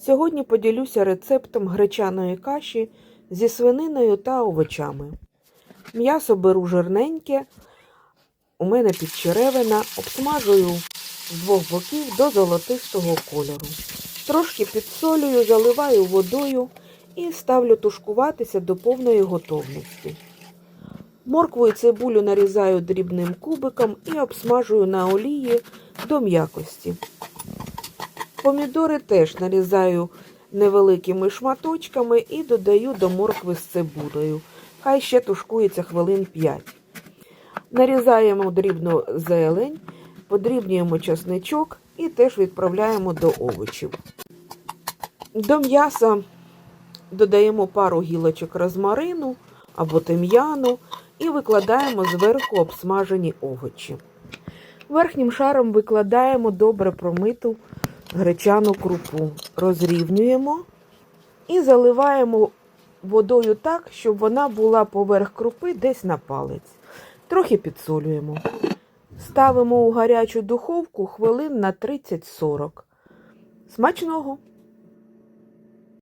Сьогодні поділюся рецептом гречаної каші зі свининою та овочами. М'ясо беру жирненьке, у мене підчеревина, обсмажую з двох боків до золотистого кольору. Трошки підсолюю, заливаю водою і ставлю тушкуватися до повної готовності. Моркву і цибулю нарізаю дрібним кубиком і обсмажую на олії до м'якості. Помідори теж нарізаю невеликими шматочками і додаю до моркви з цибулею. Хай ще тушкується хвилин 5. Нарізаємо дрібну зелень, подрібнюємо часничок і теж відправляємо до овочів. До м'яса додаємо пару гілочок розмарину або тим'яну і викладаємо зверху обсмажені овочі. Верхнім шаром викладаємо добре промиту гречану крупу, розрівнюємо і заливаємо водою так, щоб вона була поверх крупи десь на палець. Трохи підсолюємо. Ставимо у гарячу духовку хвилин на 30-40. Смачного!